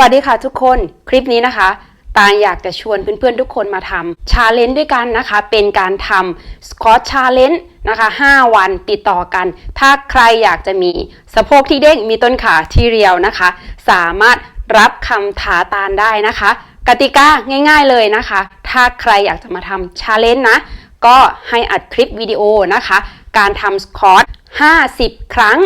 วัสดีค่ะทุกคนคลิปนี้นะคะ ตาอยากจะชวนเพื่อนๆทุกคนมาทำชาเลนจ์ด้วยกันนะคะ เป็นการทำสกอตชาเลนจ์นะคะ5 วันติดต่อกัน ถ้าใครอยากจะมีสะโพกที่เด้งมีต้นขาที่เรียวนะคะ สามารถรับคำท้าตานได้นะคะ กติกาง่าย ๆเลยนะคะ ถ้าใครอยากจะมาทำชาเลนจ์นะ ก็ให้อัดคลิปวิดีโอนะคะ การทำสควอต50 ครั้ง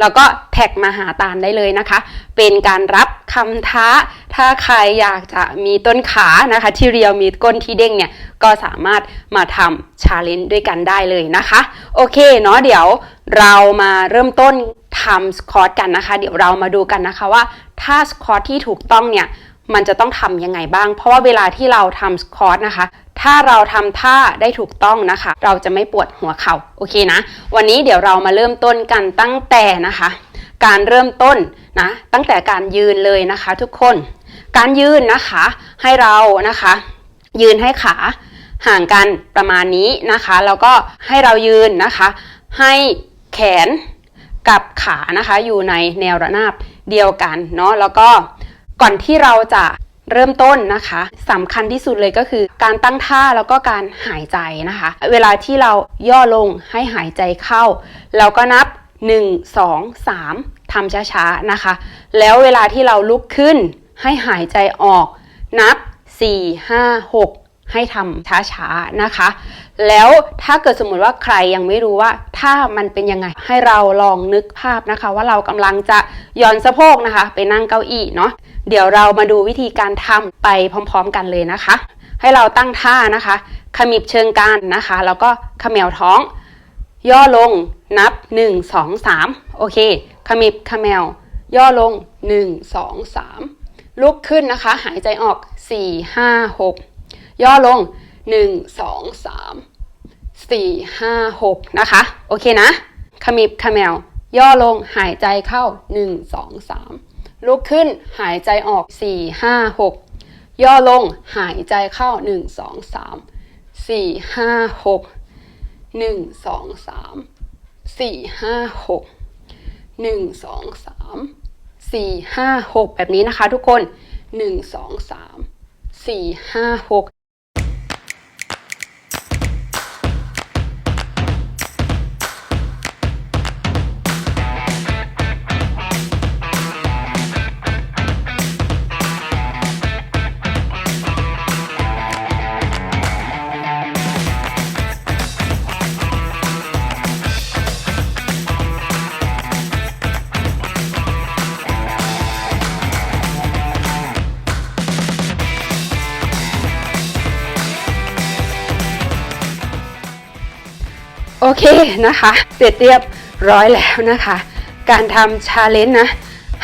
แล้วก็แท็กมาหาตาลได้เลยนะคะ เป็นการรับคำท้า ถ้าใครอยากจะมีต้นขานะคะ ที่เรียวมีก้นที่เด้งเนี่ย ก็สามารถมาทำชาเลนจ์ด้วยกันได้เลยนะคะ โอเคเนาะเดี๋ยวเรามาเริ่มต้นทำสควอตกันนะคะ เดี๋ยวเรามาดูกันนะคะว่าถ้าสควอตที่ถูกต้องเนี่ยมันจะต้องทำยังไงบ้าง เพราะว่าเวลาที่เราทำสควอตนะคะ ถ้าเราทำท่าได้ถูกต้องนะคะ เราจะไม่ปวดหัวเข่าโอเคนะ วันนี้เดี๋ยวเรามาเริ่มต้นกันตั้งแต่นะคะ การเริ่มต้นนะตั้งแต่การยืนเลยนะคะ ทุกคน การยืนนะคะให้เรานะคะ ยืนให้ขาห่างกันประมาณนี้นะคะ แล้วก็ให้เรายืนนะคะ ให้แขนกับขานะคะ อยู่ในแนวระนาบเดียวกันเนาะแล้วก็ก่อนที่เราจะ เริ่มต้นนะคะสำคัญที่สุดเลยก็คือ การตั้งท่าแล้วก็การหายใจนะคะ เวลาที่เราย่อลงให้หายใจเข้า เราก็นับ 1 2 3ทำช้าๆนะคะ แล้วเวลาที่เราลุกขึ้นให้หายใจออกนับ 4 5 6 ให้ทำช้าๆนะคะ แล้วถ้าเกิดสมมติว่าใครยังไม่รู้ว่าถ้ามันเป็นยังไงให้เราลองนึกภาพนะคะ ว่าเรากำลังจะย่อนสะโพกนะคะ ไปนั่งเก้าอี้เนาะเดี๋ยวเรามาดูวิธีการทำไปพร้อมๆกันเลยนะคะ ให้เราตั้งท่านะคะขมิบเชิงกานนะคะ แล้วก็ขมวท้อง ย่อลงนับ 1 2 3 โอเค ขมิบขมวย่อลง 1 2 3 ลุกขึ้นนะคะ หายใจออก 4 5 6 ย่อลง 1 2 3 4 5 6 นะคะ โอเคนะขมิบขมวย่อลงหายใจเข้า 1 2 3 ลุกขึ้นหายใจออก 4 5 6 ย่อลงหายใจเข้า 1 2 3 4 5 6 1 2 3 4 5 6 1 2 3 4 5 6 แบบนี้นะคะทุกคน 1 2 3 4 5 6 โอเคนะคะ เสร็จเรียบร้อยแล้วนะคะ การทำชาเลนจ์นะ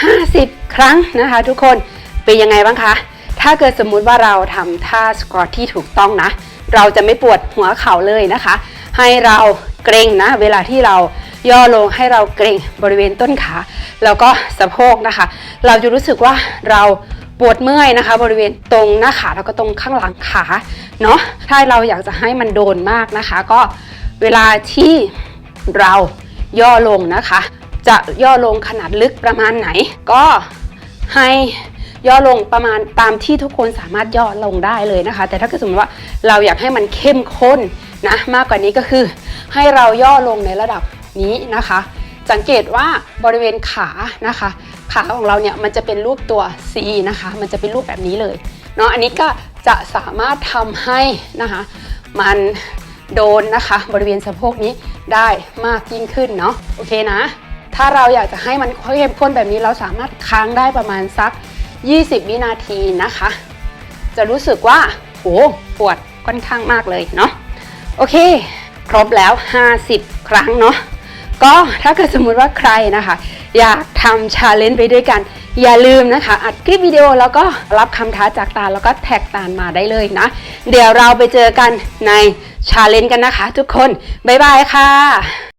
50 ครั้งนะคะ ทุกคนเป็นยังไงบ้างคะ ถ้าเกิดสมมุติว่าเราทำท่าสควอตที่ถูกต้องนะ เราจะไม่ปวดหัวเข่าเลยนะคะ ให้เราเกรงนะ เวลาที่เราย่อลงให้เราเกรงบริเวณต้นขา แล้วก็สะโพกนะคะ เราจะรู้สึกว่าเราปวดเมื่อยนะคะ บริเวณตรงหน้าขาแล้วก็ตรงข้างหลังขาเนาะถ้าเราอยากจะให้มันโดนมากนะคะ ก็ เวลาที่เราย่อลงนะคะ จะย่อลงขนาดลึกประมาณไหน ก็ให้ย่อลงประมาณตามที่ทุกคนสามารถย่อลงได้เลยนะคะ แต่ถ้าเกิดสมมติว่าเราอยากให้มันเข้มข้นนะมากกว่านี้ก็คือ ให้เราย่อลงในระดับนี้นะคะ สังเกตว่าบริเวณขานะคะ ขาของเราเนี่ยมันจะเป็นรูปตัว C นะคะ มันจะเป็นรูปแบบนี้เลยเนาะอันนี้ก็จะสามารถทำให้นะคะ มัน โดนนะคะ บริเวณสะโพกนี้ได้มากยิ่งขึ้นเนาะโอเคนะ ถ้าเราอยากจะให้มันเข้มข้นแบบนี้เราสามารถค้างได้ประมาณสัก 20 วินาทีนะคะ จะรู้สึกว่าโหปวดค่อนข้างมากเลยเนาะโอเค ครบแล้ว 50 ครั้งเนาะก็ถ้าเกิดสมมุติว่าใครนะคะ อยากทำชาเลนจ์ไปด้วยกัน อย่าลืมนะคะ อัดคลิปวิดีโอแล้วก็รับคำท้าจากตาแล้วก็แท็กตาลมาได้เลยนะ เดี๋ยวเราไปเจอกันใน ชาเลนจ์กันนะคะทุกคน บ๊ายบายค่ะ